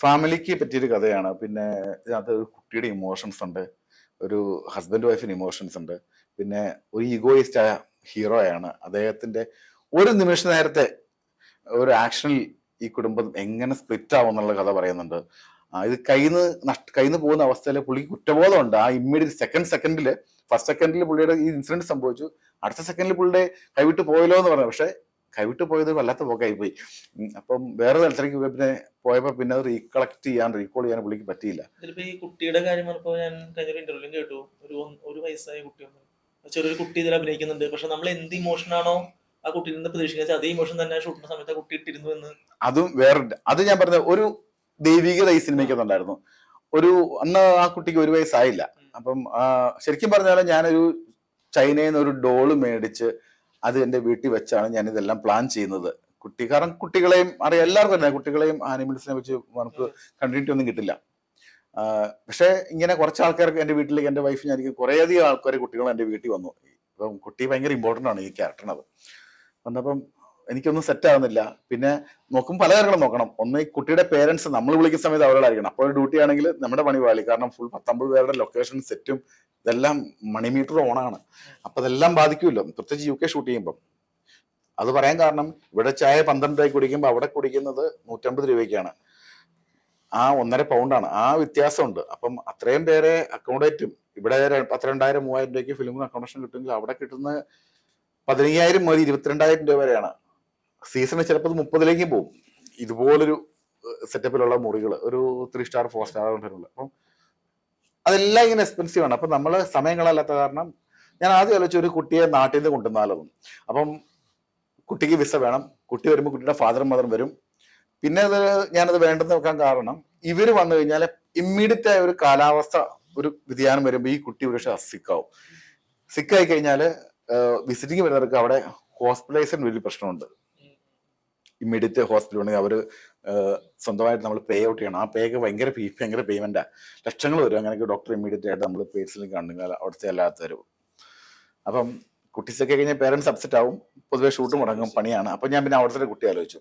ഫാമിലിക്ക് പറ്റിയൊരു കഥയാണ്. പിന്നെ ഇതിനകത്ത് ഒരു കുട്ടിയുടെ ഇമോഷൻസ് ഉണ്ട്. ഒരു ഹസ്ബൻഡ് വൈഫിന് ഇമോഷൻസ് ഉണ്ട്. പിന്നെ ഒരു ഈഗോയിസ്റ്റ് ആയ ഹീറോയാണ് അദ്ദേഹത്തിന്റെ ഒരു നിമിഷ നേരത്തെ ഒരു ആക്ഷനിൽ ഈ കുടുംബം എങ്ങനെ സ്പ്ലിറ്റ് ആവും എന്നുള്ള കഥ പറയുന്നുണ്ട്. ഇത് കയ്യിന്ന് നഷ്ട കയ്യിന്ന് പോകുന്ന അവസ്ഥയിൽ പുള്ളിക്ക് കുറ്റബോധമുണ്ട്. ആ ഇമ്മീഡിയറ്റ് സെക്കൻഡ് സെക്കൻഡിൽ ഫസ്റ്റ് സെക്കൻഡിൽ പുള്ളിയുടെ ഈ ഇൻസിഡന്റ് സംഭവിച്ചു. അടുത്ത സെക്കൻഡിൽ പുള്ളിയുടെ കൈവിട്ട് പോയല്ലോ എന്ന് പറഞ്ഞു. പക്ഷെ കൈവിട്ട് പോയത് വല്ലാത്ത പോക്കായി പോയി അപ്പം വേറെ തലത്തിലേക്ക് പിന്നെ പോയപ്പോ പിന്നെ അത് റീകളക്ട് ചെയ്യാൻ റീകോൾ ചെയ്യാൻ പുള്ളിക്ക് പറ്റിയില്ല. ഈ കുട്ടിയുടെ കാര്യം ഞാൻ കഴിഞ്ഞ ഇന്റർവ്യൂലും കേട്ടു. ഒരു ഒരു വയസ്സായ ചെറിയൊരു കുട്ടി ഇതിൽ അഭിനയിക്കുന്നുണ്ട്. പക്ഷെ നമ്മൾ എന്ത് ഇമോഷൻ ആണോ ആ കുട്ടിയിൽ നിന്ന് പ്രതീക്ഷിക്കുന്നത് അതേ ഇമോഷൻ തന്നെ ഷൂട്ടിന്റെ സമയത്ത് ആ കുട്ടി ഇട്ടിരുന്നു എന്ന്. അതും വേറെ അത് ഞാൻ പറഞ്ഞ ഒരു ദൈവികത ഈ സിനിമയ്ക്കുന്നുണ്ടായിരുന്നു ഒരു അന്ന് ആ കുട്ടിക്ക് ഒരു വയസ്സായില്ല. അപ്പം ശരിക്കും പറഞ്ഞാൽ ഞാനൊരു ചൈനയിൽ നിന്ന് ഒരു ഡോൾ മേടിച്ച് അത് എന്റെ വീട്ടിൽ വെച്ചാണ് ഞാൻ ഇതെല്ലാം പ്ലാൻ ചെയ്യുന്നത്. കുട്ടി കാരണം കുട്ടികളെയും അറിയാം എല്ലാവർക്കും തന്നെ കുട്ടികളെയും ആനിമൽസിനെ വെച്ച് നമുക്ക് കണ്ടിന്യൂറ്റി ഒന്നും കിട്ടില്ല. പക്ഷേ ഇങ്ങനെ കുറച്ച് ആൾക്കാർക്ക് എന്റെ വീട്ടിലേക്ക് എന്റെ വൈഫ് ഞാൻ കുറേയധികം ആൾക്കാർ കുട്ടികൾ എന്റെ വീട്ടിൽ വന്നു. അപ്പം കുട്ടി ഭയങ്കര ഇമ്പോർട്ടന്റ് ആണ് ഈ ക്യാരക്ടറിനത് വന്നപ്പം എനിക്കൊന്നും സെറ്റ് ആവുന്നില്ല. പിന്നെ നോക്കും പല കാര്യങ്ങളും നോക്കണം. ഒന്ന് ഈ കുട്ടിയുടെ പേരൻസ് നമ്മൾ വിളിക്കുന്ന സമയത്ത് അവരോടായിരിക്കണം. അപ്പോൾ ഡ്യൂട്ടി ആണെങ്കിൽ നമ്മുടെ പണി പാളി. കാരണം ഫുൾ പത്തൊമ്പത് പേരുടെ ലൊക്കേഷൻ സെറ്റും ഇതെല്ലാം മണിമീറ്റർ ഓണാണ് അപ്പൊ അതെല്ലാം ബാധിക്കുമല്ലോ പ്രത്യേകിച്ച് യു കെ ഷൂട്ട് ചെയ്യുമ്പോൾ അത് പറയാൻ കാരണം ഇവിടെ ചായ പന്ത്രണ്ട് രൂപയ്ക്ക് കുടിക്കുമ്പോൾ അവിടെ കുടിക്കുന്നത് നൂറ്റമ്പത് രൂപയ്ക്കാണ്. ആ ഒന്നര പൗണ്ടാണ് ആ വ്യത്യാസമുണ്ട്. അപ്പം അത്രയും പേരെ അക്കോമഡേറ്റും ഇവിടെ പത്തിരണ്ടായിരം മൂവായിരം രൂപയ്ക്ക് ഫിലിമിന് അക്കോമഡേഷൻ കിട്ടുമെങ്കിൽ അവിടെ കിട്ടുന്ന പതിനയ്യായിരം മുതൽ ഇരുപത്തിരണ്ടായിരം രൂപ വരെയാണ്. സീസണിൽ ചിലപ്പോൾ ഇത് മുപ്പതിലേക്കും പോകും ഇതുപോലൊരു സെറ്റപ്പിലുള്ള മുറികൾ ഒരു ത്രീ സ്റ്റാർ ഫോർ സ്റ്റാർ കൊണ്ടുള്ള അപ്പം അതെല്ലാം ഇങ്ങനെ എക്സ്പെൻസീവ് ആണ്. അപ്പം നമ്മൾ സമയം കളയാത്ത കാരണം ഞാൻ ആദ്യം ആലോചിച്ചു ഒരു കുട്ടിയെ നാട്ടിൽ നിന്ന് കൊണ്ടുവന്നാലോ അപ്പം കുട്ടിക്ക് വിസ വേണം. കുട്ടി വരുമ്പോൾ കുട്ടിയുടെ ഫാദറും മദറും വരും. പിന്നെ അത് ഞാനത് വേണ്ടെന്ന് വെക്കാൻ കാരണം ഇവർ വന്നു കഴിഞ്ഞാൽ ഇമ്മീഡിയറ്റ് ആയ ഒരു കാലാവസ്ഥ ഒരു വ്യതിയാനം വരുമ്പോൾ ഈ കുട്ടി ഒരു സിക്കാവും സിക്കായി കഴിഞ്ഞാൽ വിസിറ്റിംഗ് വരുന്നവർക്ക് അവിടെ ഹോസ്പിറ്റലൈസേഷൻ വലിയ പ്രശ്നമുണ്ട്. ഇമ്മീഡിയറ്റ് ഹോസ്പിറ്റൽ ഉണ്ടെങ്കിൽ അവർ സ്വന്തമായിട്ട് നമ്മൾ പേ ഔട്ട് ചെയ്യണം. ആ പേ ഒക്കെ ഭയങ്കര ഭയങ്കര പേയ്മെന്റാണ് ലക്ഷങ്ങൾ വരും. അങ്ങനെയൊക്കെ ഡോക്ടർ ഇമ്മീഡിയറ്റ് ആയിട്ട് നമ്മൾ പേഴ്സണലി കാണുക അവിടുത്തെ അല്ലാത്ത വരും അപ്പം കുട്ടീസൊക്കെ കഴിഞ്ഞാൽ പേരൻസ് അപ്സെറ്റ് ആവും. പൊതുവേ ഷൂട്ട് മുടങ്ങും പണിയാണ്. അപ്പം ഞാൻ പിന്നെ അവിടുത്തെ കുട്ടി ആലോചിച്ചു.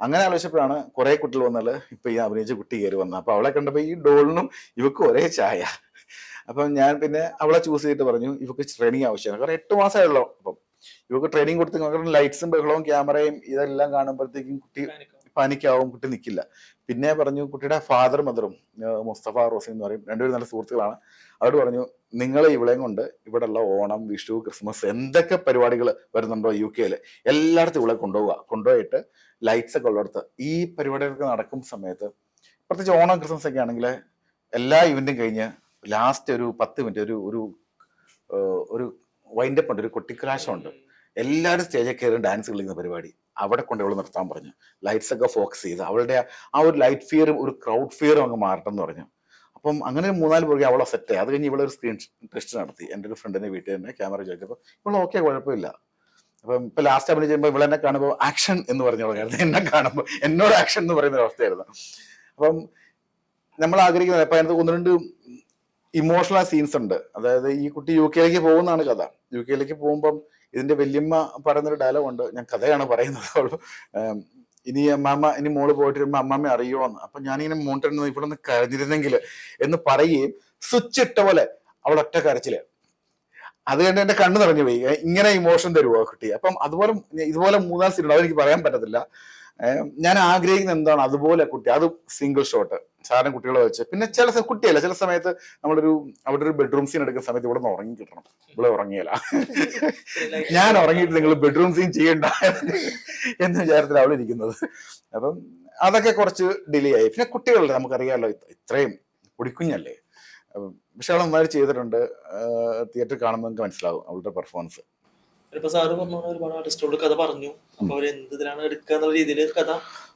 അങ്ങനെ ആലോചിച്ചപ്പോഴാണ് കുറെ കുട്ടികൾ വന്നാൽ ഇപ്പം ഈ അഭിനയിച്ച കുട്ടി കയറി വന്നത്. അപ്പോൾ അവളെ കണ്ടപ്പോൾ ഈ ഡോളിനും ഇവക്കും ഒരേ ചായ. അപ്പം ഞാൻ പിന്നെ അവളെ ചൂസ് ചെയ്തിട്ട് പറഞ്ഞു ഇവക്ക് ട്രെയിനിങ് ആവശ്യമാണ്. കാരണം എട്ട് മാസമേ ഉള്ളൂ അപ്പം. ഇവക്ക് ട്രെയിനിങ് കൊടുത്ത് ലൈറ്റ്സും ബഹളവും ക്യാമറയും ഇതെല്ലാം കാണുമ്പോഴത്തേക്കും കുട്ടി പാനിക്കാവും. കുട്ടി നിൽക്കില്ല പിന്നെ പറഞ്ഞു കുട്ടിയുടെ ഫാദർ മദറും മുസ്തഫ റോസിൻ എന്ന് പറയും. രണ്ടുപേരും നല്ല സുഹൃത്തുക്കളാണ്. അവരോട് പറഞ്ഞു നിങ്ങൾ ഇവിടെയും കൊണ്ട് ഇവിടെയുള്ള ഓണം വിഷു ക്രിസ്മസ് എന്തൊക്കെ പരിപാടികൾ വരുന്നുണ്ടോ യു കെയിൽ എല്ലായിടത്തും ഇവിടെ കൊണ്ടുപോവുക. കൊണ്ടുപോയിട്ട് ലൈറ്റ്സ് ഒക്കെ ഉള്ളിടത്ത്. ഈ പരിപാടികളൊക്കെ നടക്കും സമയത്ത് പ്രത്യേകിച്ച് ഓണം ക്രിസ്മസ് ഒക്കെ ആണെങ്കിൽ എല്ലാ ഇവന്റും കഴിഞ്ഞ് ലാസ്റ്റ് ഒരു പത്ത് മിനിറ്റ് ഒരു ഒരു ഒരു വൈൻഡപ്പ് ഉണ്ട് ഒരു കൊട്ടിക്കലാശമുണ്ട്. എല്ലാവരും സ്റ്റേജിൽ കയറി ഡാൻസ് കളിക്കുന്ന പരിപാടി. അവിടെ കൊണ്ട് അവൾ നിർത്താൻ പറഞ്ഞു. ലൈറ്റ്സ് ഒക്കെ ഫോക്കസ് ചെയ്ത് അവളുടെ ആ- ഒരു ലൈറ്റ് ഫിയറും ഒരു ക്രൗഡ് ഫിയറും അങ്ങ് മാറട്ടെ എന്ന് പറഞ്ഞു. അപ്പം അങ്ങനെ മൂന്നാൽ പുറകെ അവളെ സെറ്റ് അത് കഴിഞ്ഞ് ഇവളൊരു സ്ക്രീൻ ടെസ്റ്റ് നടത്തി. എന്റെ ഒരു ഫ്രണ്ടിനെ വീട്ടിൽ തന്നെ ക്യാമറ ചോദിച്ചപ്പോൾ ഇവൾ ഓക്കെ കുഴപ്പമില്ല. അപ്പം ഇപ്പൊ ലാസ്റ്റ് അഭിനയം ചെയ്യുമ്പോൾ ഇവളെന്നെ കാണുമ്പോൾ ആക്ഷൻ എന്ന് പറഞ്ഞു തുടങ്ങിയായിരുന്നു എന്നെ കാണുമ്പോൾ എന്നോട് ആക്ഷൻ എന്ന് പറയുന്ന അവസ്ഥയായിരുന്നു. അപ്പം നമ്മൾ ആഗ്രഹിക്കുന്നത് അപ്പം അതിനകത്ത് ഒന്ന് രണ്ട് ഇമോഷണൽ സീൻസ് ഉണ്ട്. അതായത് ഈ കുട്ടി യു കെയിലേക്ക് പോകുന്നതാണ് കഥ. യു കെയിലേക്ക് പോകുമ്പം ഇതിന്റെ വല്യമ്മ പറയുന്നൊരു ഡയലോഗ് ഉണ്ട്. ഞാൻ കഥയാണ് പറയുന്നത്. അവൾ ഏം, ഇനി അമ്മാമ്മ ഇനി മോൾ പോയിട്ട് വരുമ്പോ അമ്മാമ്മ അറിയുമോന്ന് അപ്പൊ ഞാനിങ്ങനെ മോണ്ടിരുന്നത് ഇവിടെ നിന്ന് കരഞ്ഞിരുന്നെങ്കിൽ എന്ന് പറയുകയും സ്വിച്ച് ഇട്ട പോലെ അവൾ ഒറ്റ കരച്ചിൽ. അത് കണ്ട് എന്റെ കണ്ണു നിറഞ്ഞു പോയി. ഇങ്ങനെ ഇമോഷൻ തരുമോ കുട്ടി? അപ്പം അതുപോലെ ഇതുപോലെ മൂന്നാം സീനുണ്ട് അതെനിക്ക് പറയാൻ പറ്റത്തില്ല. ഞാൻ ആഗ്രഹിക്കുന്ന എന്താണ്? അതുപോലെ കുട്ടി. അത് സിംഗിൾ ഷോട്ട് സാധാരണ കുട്ടികളെ വെച്ച്. പിന്നെ ചില കുട്ടിയല്ല ചില സമയത്ത് നമ്മളൊരു അവിടെ ഒരു ബെഡ്റൂം സീൻ എടുക്കുന്ന സമയത്ത് ഇവിടെ നിന്ന് ഉറങ്ങി കിട്ടണം. ഇവിടെ ഉറങ്ങിയല്ല. ഞാൻ ഉറങ്ങിയിട്ട് നിങ്ങൾ ബെഡ്റൂം സീൻ ചെയ്യണ്ട എന്ന് വിചാരത്തിൽ അവൾ ഇരിക്കുന്നത്. അപ്പം അതൊക്കെ കുറച്ച് ഡിലേ ആയി. പിന്നെ കുട്ടികളുടെ നമുക്കറിയാമല്ലോ ഇത്രയും കുടിക്കുഞ്ഞല്ലേ പക്ഷെ അവൾ നന്നായി ചെയ്തിട്ടുണ്ട്. തിയേറ്റർ കാണുമ്പോൾ നിങ്ങൾക്ക് മനസ്സിലാവും അവളുടെ പെർഫോമൻസ് ഇപ്പൊ സാറ് പറഞ്ഞ പോലെ ഒരുപാട് ആർട്ടിസ്റ്റുകളുടെ കഥ പറഞ്ഞു. അപ്പൊ അവർ എന്ത് ഇതിലാണ് എടുക്കുക എന്നുള്ള രീതിയിൽ കഥ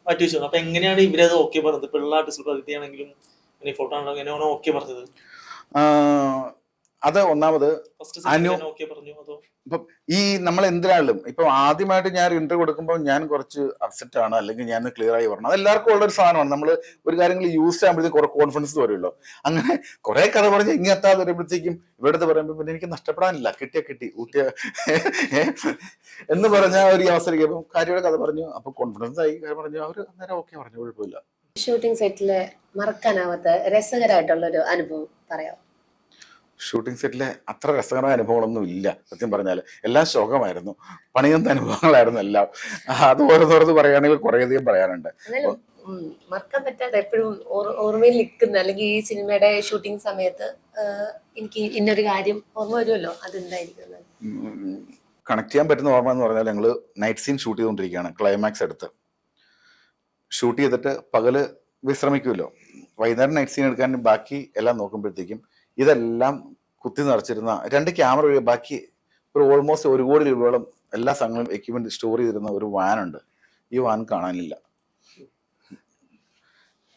മാറ്റി വെച്ചു. അപ്പൊ എങ്ങനെയാണ് ഇവരത് ഓക്കെ പറഞ്ഞത്? പിള്ളേർ ഡിസിൽ പ്രകൃതി ഫോട്ടോ ആണെങ്കിലും എങ്ങനെയാണോ ഓക്കെ പറഞ്ഞത്? അത് ഒന്നാമത് ഫസ്റ്റ് അനു- ഓക്കെ പറഞ്ഞു? അതോ? ഇപ്പം ഈ നമ്മൾ എന്തിനാളും ഇപ്പൊ ആദ്യമായിട്ട് ഞാൻ ഇന്റർവ്യൂ കൊടുക്കുമ്പോൾ ഞാൻ കുറച്ച് അപ്സെറ്റ് ആണ്. അല്ലെങ്കിൽ ഞാൻ ക്ലിയർ ആയി പറഞ്ഞു. അത് എല്ലാവർക്കും ഉള്ള ഒരു സാധനമാണ്. നമ്മൾ ഒരു കാര്യങ്ങൾ യൂസ് ചെയ്യുമ്പോഴത്തേക്ക് കുറെ കോൺഫിഡൻസ് വരുമല്ലോ. അങ്ങനെ കുറെ കഥ പറഞ്ഞ് ഇങ്ങനെ എത്താതെ വരുമ്പോഴത്തേക്കും ഇവിടുത്തെ പറയുമ്പോൾ പിന്നെ എനിക്ക് നഷ്ടപ്പെടാനില്ല. കിട്ടിയ കിട്ടി ഊട്ടിയ. എന്ന് പറഞ്ഞ ഒരു അവസരം കേൾക്കും കാര്യയുടെ കഥ പറഞ്ഞു. അപ്പൊ കോൺഫിഡൻസ് ആയി കാര്യം പറഞ്ഞു. അവർ അന്നേരം ഓക്കെ പറഞ്ഞു. കുഴപ്പമില്ല. ഷൂട്ടിംഗ് സെറ്റിലെ മറക്കാനാവാത്ത രസകരമായിട്ടുള്ള ഒരു അനുഭവം പറയാം ഷൂട്ടിംഗ് സെറ്റിലെ അത്ര രസകരമായ അനുഭവങ്ങളൊന്നും ഇല്ല സത്യം പറഞ്ഞാൽ. എല്ലാം ശോകമായിരുന്നു. പണിയുന്ന അനുഭവങ്ങളായിരുന്നു എല്ലാം. അത് ഓരോന്നോർത്ത് പറയുകയാണെങ്കിൽ കുറേയധികം പറയാനുണ്ട്. മറക്കാൻ പറ്റാതെ എപ്പോഴും ഓർമ്മയിൽ നിൽക്കുന്ന അല്ലെങ്കിൽ ഈ സിനിമയുടെ ഷൂട്ടിംഗ് സമയത്ത് എനിക്ക് ഇന്നൊരു കാര്യം ഓർമ്മ വരുമല്ലോ? അതെന്തായിരിക്കും? കണക്ട് ചെയ്യാൻ പറ്റുന്ന ഓർമ്മ എന്ന് പറഞ്ഞാൽ ഞങ്ങൾ നൈറ്റ് സീൻ ഷൂട്ട് ചെയ്തുകൊണ്ടിരിക്കുകയാണ് ക്ലൈമാക്സ് എടുത്ത്. ഷൂട്ട് ചെയ്തിട്ട് പകൽ വിശ്രമിക്കുമല്ലോ. വൈകുന്നേരം നൈറ്റ് സീൻ എടുക്കാൻ ബാക്കി എല്ലാം നോക്കുമ്പോഴത്തേക്കും ഇതെല്ലാം കുത്തി നിറച്ചിരുന്ന രണ്ട് ക്യാമറ ബാക്കി ഒരു ഓൾമോസ്റ്റ് ഒരു കോടി രൂപയോളം എല്ലാ സാധനങ്ങളും എക്യുപ്മെന്റ് സ്റ്റോർ ചെയ്തിരുന്ന ഒരു വാനുണ്ട്. ഈ വാൻ കാണാനില്ല.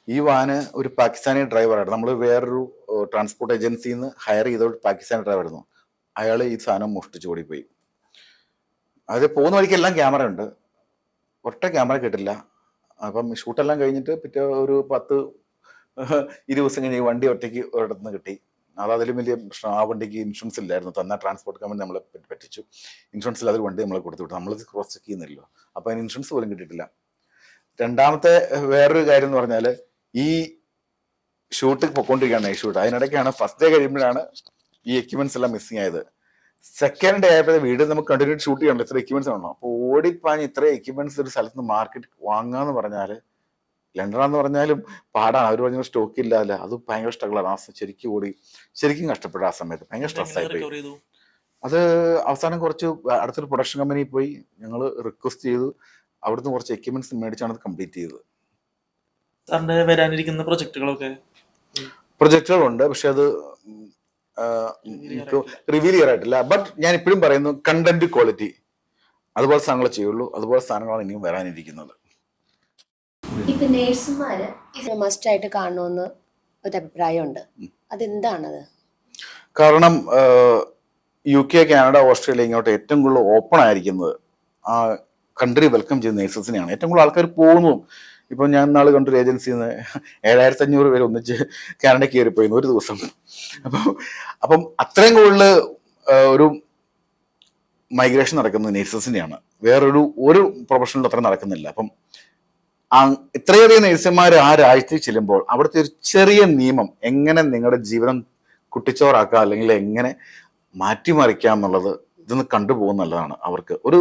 ഈ വാന് ഒരു പാകിസ്ഥാനി ഡ്രൈവറാണ് നമ്മൾ വേറൊരു ട്രാൻസ്പോർട്ട് ഏജൻസിയിൽ നിന്ന് ഹയർ ചെയ്ത ഒരു പാകിസ്ഥാനി ഡ്രൈവറായിരുന്നു അയാൾ ഈ സാധനം മോഷ്ടിച്ചു ഓടിപ്പോയി. അത് പോകുന്ന വഴിക്ക് എല്ലാം ക്യാമറ ഉണ്ട്. ഒറ്റ ക്യാമറ കിട്ടില്ല. അപ്പം ഷൂട്ടെല്ലാം കഴിഞ്ഞിട്ട് പിറ്റേ ഒരു പത്ത് ഇരുപത് ദിവസം കഴിഞ്ഞ് വണ്ടി ഒറ്റയ്ക്ക് ഒരിടത്ത് നിന്ന് കിട്ടി. അത് അതിലും വലിയ പ്രശ്നം ആ വണ്ടിക്ക് ഇൻഷുറൻസ് ഇല്ലായിരുന്നു. തന്ന ട്രാൻസ്പോർട്ട് കമ്പനി നമ്മളെ പറ്റി- പറ്റിച്ചു. ഇൻഷുറൻസ് ഇല്ലാതെ വണ്ടി നമ്മളെ കൊടുത്തു വിട്ടു. നമ്മൾ ക്രോസ് ചെക്ക് ചെയ്യുന്നില്ലല്ലോ. അപ്പൊ അതിന് ഇൻഷുറൻസ് പോലും കിട്ടിയിട്ടില്ല. രണ്ടാമത്തെ വേറൊരു കാര്യം എന്ന് പറഞ്ഞാൽ ഈ ഷൂട്ട് പൊക്കോണ്ടിരിക്കുകയാണ് ഈ ഷൂട്ട് അതിനിടയ്ക്കാണ് ഫസ്റ്റ് ഡേ കഴിയുമ്പോഴാണ് ഈ എക്യുപ്മെന്റ്സ് എല്ലാം മിസ്സിംഗ് ആയത്. സെക്കൻഡ് ഡേ ആയപ്പോൾ വീട് നമുക്ക് കണ്ടിന്യൂ ഷൂട്ട് ചെയ്യണം ഇത്ര എക്യുപ്മെന്റ്സ് ആണോ അപ്പോൾ ഓടിപ്പാഞ്ഞ് ഇത്ര എക്യുപ്മെന്റ്സ് ഒരു സ്ഥലത്ത് നിന്ന് മാർക്കറ്റ് വാങ്ങാന്ന് പറഞ്ഞാൽ ലണ്ടനാന്ന് പറഞ്ഞാലും പാടാണ് അവർ പറഞ്ഞ സ്റ്റോക്ക് ഇല്ലാല്ല അത് ഭയങ്കര സ്ട്രഗിളാണ് ആ ശരിക്കും കൂടി ശരിക്കും കഷ്ടപ്പെട്ടു ആ സമയത്ത്. ഭയങ്കര സ്ട്രെസ് ആയി പോയി. അത് അവസാനം കുറച്ച് അടുത്തൊരു പ്രൊഡക്ഷൻ കമ്പനിയിൽ പോയി ഞങ്ങൾ റിക്വസ്റ്റ് ചെയ്തു. അവിടുന്ന് കുറച്ച് എക്യുപ്മെന്റ്സ് മേടിച്ചാണ് അത് കംപ്ലീറ്റ് ചെയ്തത്. സാറിന്റെ വരാനിരിക്കുന്ന പ്രൊജക്ടുകളൊക്കെ? പ്രൊജക്ടുകളുണ്ട്. പക്ഷെ അത് റിവീൽ ചെയ്യാറായിട്ടില്ല. ബട്ട് ഞാൻ ഇപ്പോഴും പറയുന്നു കണ്ടന്റ് ക്വാളിറ്റി അതുപോലെ സാധനങ്ങൾ ചെയ്യുള്ളൂ. അതുപോലെ സാധനങ്ങളാണ് ഇനിയും വരാനിരിക്കുന്നത്. ഇപ്പൊ നേഴ്സുമാര് മസ്റ്റ് ആയിട്ട് കാണണമെന്ന് ഒരു അഭിപ്രായമുണ്ട്. അതെന്താണത്? കാരണം യു കെ കാനഡ ഓസ്ട്രേലിയ ഇങ്ങോട്ട് ഏറ്റവും കൂടുതൽ ഓപ്പൺ ആയിരിക്കുന്നത് ആ കൺട്രി വെൽക്കം ചെയ്യുന്ന നേഴ്സസിനെയാണ്. ഏറ്റവും കൂടുതൽ ആൾക്കാർ പോകുന്നു. ഇപ്പം ഞാൻ നാളെ കണ്ടൊരു ഏജൻസിയിൽ നിന്ന് ഏഴായിരത്തി അഞ്ഞൂറ് പേര് ഒന്നിച്ച് കാനഡയ്ക്ക് കയറിപ്പോയിരുന്നു ഒരു ദിവസം. അപ്പം അപ്പം അത്രയും കൂടുതൽ ഒരു മൈഗ്രേഷൻ നടക്കുന്നത് നേഴ്സസിനെയാണ്. വേറൊരു ഒരു പ്രൊഫഷനിലും അത്ര നടക്കുന്നില്ല. അപ്പം ഇത്രയധികം നേഴ്സുമാർ ആ രാജ്യത്തിൽ ചെല്ലുമ്പോൾ അവിടുത്തെ ഒരു ചെറിയ നിയമം എങ്ങനെ നിങ്ങളുടെ ജീവിതം കുട്ടിച്ചോറാക്കുക അല്ലെങ്കിൽ എങ്ങനെ മാറ്റിമറിക്കാം എന്നുള്ളത് ഇതൊന്ന് കണ്ടുപോകുന്ന നല്ലതാണ് അവർക്ക്. ഒരു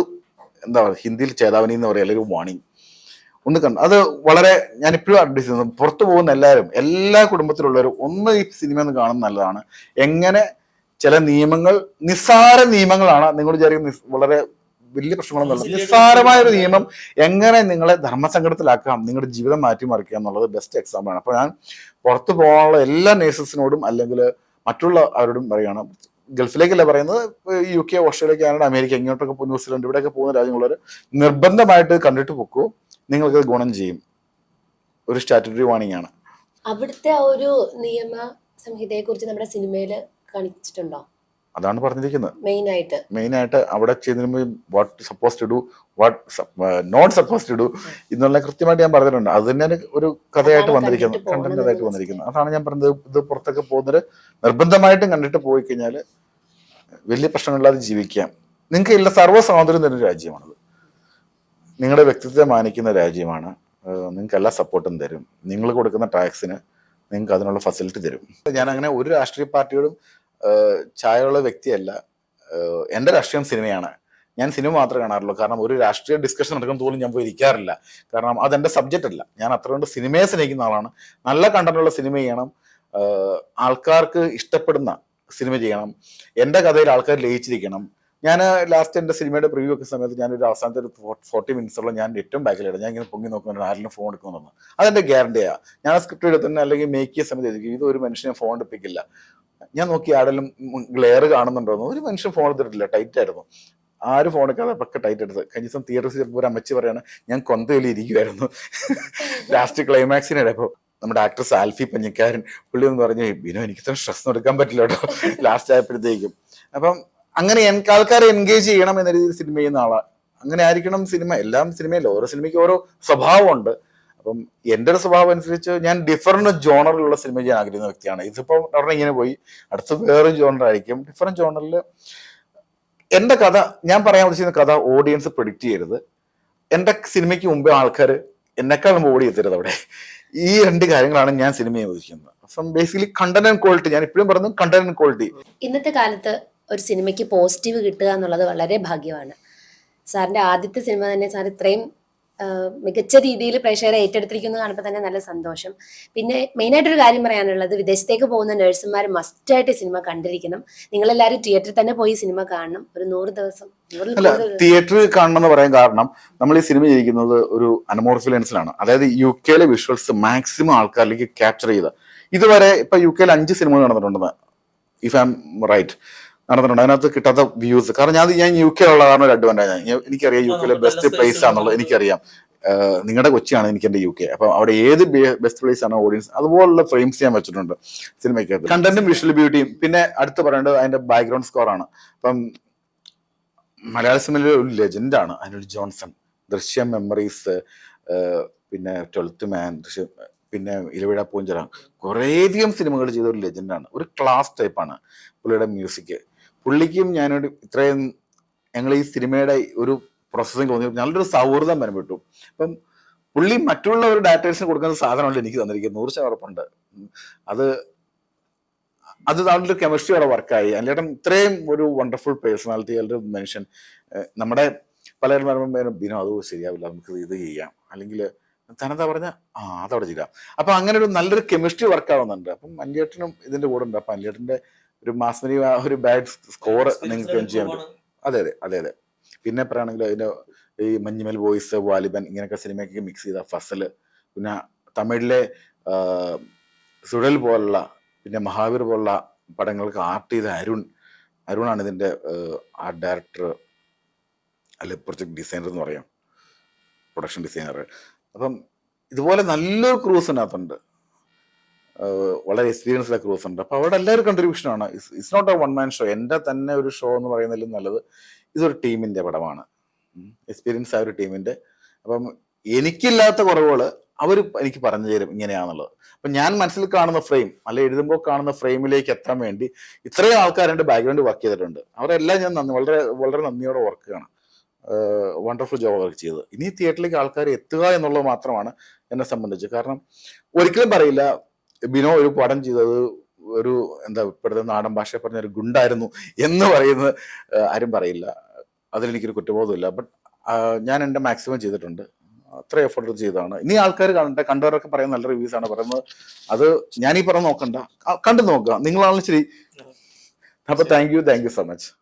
എന്താ പറയുക ഹിന്ദിയിൽ ചേതാവനി എന്ന് പറയുക അല്ലെങ്കിൽ ഒരു വാണിംഗ് ഒന്ന് കണ്ടു. അത് വളരെ ഞാൻ ഇപ്പോഴും അഡ്വൈസ് ചെയ്യുന്നു. പുറത്തു പോകുന്ന എല്ലാവരും എല്ലാ കുടുംബത്തിലുള്ളവരും ഒന്ന് ഈ സിനിമ ഒന്ന് കാണുന്നത് നല്ലതാണ്. എങ്ങനെ ചില നിയമങ്ങൾ നിസ്സാര നിയമങ്ങളാണ്. നിങ്ങൾ വിചാരിക്കുന്ന വളരെ വലിയ പ്രശ്നങ്ങളൊന്നുമല്ല നിസ്സാരമായ ഒരു നിയമം എങ്ങനെ നിങ്ങളെ ധർമ്മസങ്കടത്തിലാക്കാം നിങ്ങളുടെ ജീവിതം മാറ്റിമറിക്കുക എന്നുള്ളത് ബെസ്റ്റ് എക്സാമ്പിൾ ആണ്. അപ്പൊ ഞാൻ പുറത്തു പോകാനുള്ള എല്ലാ നേഴ്സസിനോടും അല്ലെങ്കിൽ മറ്റുള്ള അവരോടും പറയുകയാണ് ഗൾഫിലേക്കല്ല പറയുന്നത്? U K Australia Canada America ഇങ്ങോട്ടൊക്കെ പോകുന്ന ന്യൂസിലൻഡ് ഇവിടെയൊക്കെ പോകുന്ന രാജ്യങ്ങളുള്ളവർ നിർബന്ധമായിട്ട് കണ്ടിട്ട് പൊക്കൂ? നിങ്ങൾക്ക് ഗുണം ചെയ്യും. ഒരു സ്റ്റാറ്റുറ്ററി വാണിംഗ് ആണ്. അവിടുത്തെ ആ ഒരു നിയമ സംഹിതയെ കുറിച്ച് നമ്മുടെ സിനിമയിൽ കാണിച്ചിട്ടുണ്ടോ? അതാണ് പറഞ്ഞിരിക്കുന്നത്. മെയിൻ ആയിട്ട് മെയിൻ ആയിട്ട് അവിടെ ചെയ്യുന്ന what suppose to do what not suppose to do എന്നുള്ള കൃത്യമായിട്ട് ഞാൻ പറഞ്ഞിട്ടുണ്ട്. അത് തന്നെ ഒരു കഥയായിട്ട് വന്നിരിക്കുന്നത് കണ്ടന്റ് കഥയായിട്ട് വന്നിരിക്കുന്നത് അതാണ് ഞാൻ പറഞ്ഞത്. ഇത് പുറത്തൊക്കെ പോകുന്നത് നിർബന്ധമായിട്ടും കണ്ടിട്ട് പോയി കഴിഞ്ഞാൽ വലിയ പ്രശ്നങ്ങളില്ലാതെ ജീവിക്കാം. നിങ്ങൾക്ക് എല്ലാ സർവ സ്വാതന്ത്ര്യം തരുന്ന രാജ്യമാണത്. നിങ്ങളുടെ വ്യക്തിത്വത്തെ മാനിക്കുന്ന രാജ്യമാണ്. നിങ്ങൾക്ക് എല്ലാ സപ്പോർട്ടും തരും. നിങ്ങൾ കൊടുക്കുന്ന ടാക്സിന് നിങ്ങൾക്ക് അതിനുള്ള ഫെസിലിറ്റി തരും. ഞാൻ അങ്ങനെ ഒരു രാഷ്ട്രീയ പാർട്ടിയോടും ചായയുള്ള വ്യക്തിയല്ല. എന്റെ രാഷ്ട്രീയം സിനിമയാണ്. ഞാൻ സിനിമ മാത്രമേ കാണാറുള്ളൂ. കാരണം ഒരു രാഷ്ട്രീയ ഡിസ്കഷൻ നടക്കുന്ന പോലും ഞാൻ പോയി ഇരിക്കാറില്ല. കാരണം അതെന്റെ സബ്ജക്റ്റ് അല്ല. ഞാൻ അത്രകൊണ്ട് സിനിമയെ സ്നേഹിക്കുന്ന ആളാണ്. നല്ല കണ്ടന്റുള്ള സിനിമ ചെയ്യണം. ആൾക്കാർക്ക് ഇഷ്ടപ്പെടുന്ന സിനിമ ചെയ്യണം. എന്റെ കഥയിൽ ആൾക്കാർ ലയിച്ചിരിക്കണം. ഞാൻ ലാസ്റ്റ് എന്റെ സിനിമയുടെ പ്രിവ്യൂ ഒക്കെ സമയത്ത് ഞാനൊരു അവസാനത്തെ ഒരു ഫോർട്ടി മിനിറ്റ്സോളം ഞാൻ ഏറ്റവും ബാക്കിലാണ് ഞാൻ ഇങ്ങനെ പൊങ്ങി നോക്കുന്നുണ്ട്. ആരെങ്കിലും ഫോൺ എടുക്കുമെന്ന് അതെന്റെ ഗ്യാരണ്ടിയാണ് ഞാൻ സ്ക്രിപ്റ്റ് എഴുതുന്ന അല്ലെങ്കിൽ മേക്ക് ചെയ്യുന്ന സമയത്ത് ഇത് ഒരു മനുഷ്യനെ ഫോൺ എടുപ്പിക്കില്ല ഞാൻ നോക്കി ആടെല്ലാം ഗ്ലെയർ കാണുന്നുണ്ടോന്ന്. ഒരു മനുഷ്യൻ ഫോൺ എടുത്തിട്ടില്ല ടൈറ്റ് ആയിരുന്നു. ആര് ഫോൺ എടുക്കാതെ പക്ക ടൈറ്റ് എടുത്ത് കഴിഞ്ഞ ദിവസം തിയേറ്ററിൽ ചിലപ്പോൾ ഒരു അമ്മച്ചി പറയാണ് ഞാൻ കൊന്തയിൽ ഇരിക്കുമായിരുന്നു ലാസ്റ്റ് ക്ലൈമാക്സിനിടപ്പോ നമ്മുടെ ആക്ടർ സാൽഫി പഞ്ഞിക്കാരൻ പുള്ളി എന്ന് പറഞ്ഞു ബിനോ എനിക്ക് ഇത്ര സ്ട്രെസ് എടുക്കാൻ പറ്റില്ല കേട്ടോ. ലാസ്റ്റ് ആയപ്പോഴത്തേക്കും. അപ്പം അങ്ങനെ ആൾക്കാരെ എൻഗേജ് ചെയ്യണം എന്ന രീതിയിൽ സിനിമ ചെയ്യുന്ന ആളാണ് അങ്ങനെ ആയിരിക്കണം സിനിമ എല്ലാം സിനിമയിൽ ഓരോ സിനിമയ്ക്ക് ഓരോ സ്വഭാവമുണ്ട്. അപ്പം എന്റെ ഒരു സ്വഭാവം അനുസരിച്ച് ഞാൻ ഡിഫറെന്റ് ജോണറിലുള്ള സിനിമ ചെയ്യാൻ ആഗ്രഹിക്കുന്ന വ്യക്തിയാണ്. ഇതിപ്പോൾ ഉടനെ ഇങ്ങനെ പോയി. അടുത്ത വേറെ ജോണറായിരിക്കും ഡിഫറെന്റ് ജോണറിൽ എന്റെ കഥ ഞാൻ പറയാൻ ഉദ്ദേശിക്കുന്ന കഥ ഓഡിയൻസ് പ്രൊഡിക്റ്റ് ചെയ്യരുത്. എന്റെ സിനിമയ്ക്ക് മുമ്പേ ആൾക്കാർ എന്നെക്കാൾ മുമ്പ് ഓടി എത്തരുത് അവിടെ. ഈ രണ്ട് കാര്യങ്ങളാണ് ഞാൻ സിനിമയെ ഉദ്ദേശിക്കുന്നത്. അപ്പം ബേസിക്കലി കണ്ടന്റ് ആൻഡ് ക്വാളിറ്റി ഞാൻ ഇപ്പോഴും പറഞ്ഞു കണ്ടന്റ് ആൻഡ് ക്വാളിറ്റി ഇന്നത്തെ കാലത്ത് ഒരു സിനിമയ്ക്ക് പോസിറ്റീവ് കിട്ടുക എന്നുള്ളത് വളരെ ഭാഗ്യമാണ്. സാറിന്റെ ആദ്യത്തെ സിനിമ തന്നെ സാർ ഇത്രയും മികച്ച രീതിയിൽ പ്രേക്ഷകരെ ഏറ്റെടുത്തിരിക്കുന്നത് കാണുമ്പോൾ തന്നെ നല്ല സന്തോഷം. പിന്നെ മെയിനായിട്ടൊരു കാര്യം പറയാനുള്ളത് വിദേശത്തേക്ക് പോകുന്ന നഴ്സുമാർ മസ്റ്റായിട്ട് സിനിമ കണ്ടിരിക്കണം. നിങ്ങളെല്ലാവരും തിയേറ്ററിൽ തന്നെ പോയി സിനിമ കാണണം. ഒരു നൂറ് ദിവസം അല്ല. തിയേറ്ററിൽ കാണണം എന്ന് പറയാൻ കാരണം നമ്മൾ ഈ സിനിമ ചെയ്യിക്കുന്നത് ഒരു അനമോർഫിലൻസിലാണ് അതായത് യു കെയിലെ വിഷ്വൽസ് മാക്സിമം ആൾക്കാരിലേക്ക് ക്യാപ്ചർ ചെയ്ത. ഇതുവരെ ഇപ്പൊ യു കെയിൽ അഞ്ച് സിനിമകൾ നടന്നിട്ടുണ്ടെന്ന് ഇഫ് ഐ എം റൈറ്റ് നടന്നിട്ടുണ്ട്. അതിനകത്ത് കിട്ടാത്ത വ്യൂസ് കാരണം ഞാൻ ഞാൻ യു കെ ഉള്ള കാരണം ഒരു അഡ്വാന്റേജ് ആണ്. എനിക്കറിയാം യു കെയിലെ ബെസ്റ്റ് പ്ലേസ് ആണെന്നുള്ളത് എനിക്കറിയാം. നിങ്ങളുടെ കൊച്ചിയാണ് എനിക്ക് എന്റെ യു കെ അപ്പൊ അവിടെ ഏത് ബെസ്റ്റ് പ്ലേസ് ആണ് ഓഡിയൻസ് അതുപോലുള്ള ഫ്രെയിംസ് ഞാൻ വെച്ചിട്ടുണ്ട് സിനിമയ്ക്കകത്ത് കണ്ടന്റും വിഷ്വൽ ബ്യൂട്ടിയും പിന്നെ അടുത്ത് പറയേണ്ടത് അതിന്റെ ബാക്ക്ഗ്രൗണ്ട് സ്കോർ ആണ്. അപ്പം മലയാള സിനിമയിലെ ഒരു ലെജൻഡാണ് അനിൽ ജോൺസൺ. ദൃശ്യം മെമ്മറീസ് പിന്നെ ട്വൽത്ത് മാൻ ദൃശ്യം പിന്നെ ഇലവിഴ പൂഞ്ചറ. കുറേയധികം സിനിമകൾ ചെയ്ത ഒരു ലെജൻഡാണ് ഒരു ക്ലാസ് ടൈപ്പാണ് പുള്ളിയുടെ മ്യൂസിക് പുള്ളിക്കും ഞാനൊരു ഇത്രയും ഞങ്ങൾ ഈ സിനിമയുടെ ഒരു പ്രോസസ്സിങ് തോന്നി നല്ലൊരു സൗഹൃദം ബന്ധപ്പെട്ടു. അപ്പം പുള്ളി മറ്റുള്ള ഒരു ഡയറക്ടേഴ്സിന് കൊടുക്കുന്ന സാധനമല്ല എനിക്ക് തന്നിരിക്കുന്നത്. നൂറ് ശതമാനപ്പുണ്ട് അത് അത് നല്ലൊരു കെമിസ്ട്രി അവിടെ വർക്കായി അല്ലേട്ടൻ ഇത്രയും ഒരു വണ്ടർഫുൾ പേഴ്സണാലിറ്റി ഒരു മനുഷ്യൻ. നമ്മുടെ പലരും പറയുമ്പോൾ ബിനോ അത് ശരിയാവില്ല. നമുക്ക് ഇത് ചെയ്യാം. അല്ലെങ്കിൽ തനതാ പറഞ്ഞ ആ അതവിടെ ചെയ്യാം. അപ്പം അങ്ങനെ ഒരു നല്ലൊരു കെമിസ്ട്രി വർക്കാവുന്നുണ്ട് അപ്പം അഞ്ചേട്ടനും ഇതിന്റെ കൂടെ ഉണ്ട്. അപ്പം അഞ്ചേട്ടന്റെ ഒരു മാസ്മരി ഒരു ബാഡ് സ്കോർ നിങ്ങൾക്ക് ചെയ്യാൻ പറ്റും? അതെ അതെ അതെ അതെ. പിന്നെ പറയുകയാണെങ്കിൽ അതിന്റെ ഈ മഞ്ഞുമൽ ബോയ്സ് വാലിബൻ ഇങ്ങനെയൊക്കെ സിനിമയൊക്കെ മിക്സ് ചെയ്ത ഫസൽ പിന്നെ തമിഴിലെ സുഴൽ പോലുള്ള പിന്നെ മഹാവീർ പോലുള്ള പടങ്ങൾക്ക് ആർട്ട് ചെയ്ത അരുൺ അരുണാണ് ഇതിന്റെ ആർട്ട് ഡയറക്ടർ അല്ലെ പ്രൊജക്ട് ഡിസൈനർ എന്ന് പറയാം. പ്രൊഡക്ഷൻ ഡിസൈനർ അപ്പം ഇതുപോലെ നല്ലൊരു ക്രൂസ് ഇതിനകത്തുണ്ട്. ആഹ് വളരെ എക്സ്പീരിയൻസ്ഡ് ക്രൂസ് ഉണ്ട് അപ്പൊ അവിടെ എല്ലാവരും ആണ് it's not a one man show എന്റെ തന്നെ ഒരു ഷോ എന്ന് പറയുന്നതിലും നല്ലത് ഇതൊരു ടീമിന്റെ പടമാണ്. എക്സ്പീരിയൻസ് ആ ഒരു ടീമിന്റെ അപ്പം എനിക്കില്ലാത്ത കുറവുകൾ അവർ എനിക്ക് പറഞ്ഞു തരും ഇങ്ങനെയാണെന്നുള്ളത് അപ്പൊ ഞാൻ മനസ്സിൽ കാണുന്ന ഫ്രെയിം അല്ലെ എഴുതുമ്പോൾ കാണുന്ന ഫ്രെയിമിലേക്ക് എത്താൻ വേണ്ടി ഇത്രയും ആൾക്കാർ എന്റെ ബാക്ക്ഗ്രൗണ്ട് വർക്ക് ചെയ്തിട്ടുണ്ട്. അവരെല്ലാം ഞാൻ നന്ദി വളരെ വളരെ നന്ദിയോടെ ഓർക്കുകയാണ്. വണ്ടർഫുൾ ജോബ് വർക്ക് ചെയ്തത്. ഇനി തിയേറ്ററിലേക്ക് ആൾക്കാർ എത്തുക എന്നുള്ളത് മാത്രമാണ് എന്നെ സംബന്ധിച്ച്. കാരണം ഒരിക്കലും പറയില്ല ബിനോ ഒരു പടം ചെയ്തത് ഒരു എന്താ ഇപ്പോഴത്തെ നാടൻ ഭാഷ പറഞ്ഞ ഒരു ഗുണ്ടായിരുന്നു എന്ന് പറയുന്നത് ആരും പറയില്ല. അതിലെനിക്കൊരു കുറ്റബോധമില്ല ബട്ട് ഞാൻ എന്റെ മാക്സിമം ചെയ്തിട്ടുണ്ട്. അത്ര എഫോർട്ട് ചെയ്തതാണ്. ഇനി ആൾക്കാർ കാണട്ടെ കണ്ടവരൊക്കെ പറയുന്ന നല്ല റിവ്യൂസ് ആണ്. പറയുന്നത് അത് ഞാനീ പറഞ്ഞ് നോക്കണ്ട. കണ്ടു നോക്കുക. നിങ്ങളാണെങ്കിലും ശരി. അപ്പൊ thank you thank you so much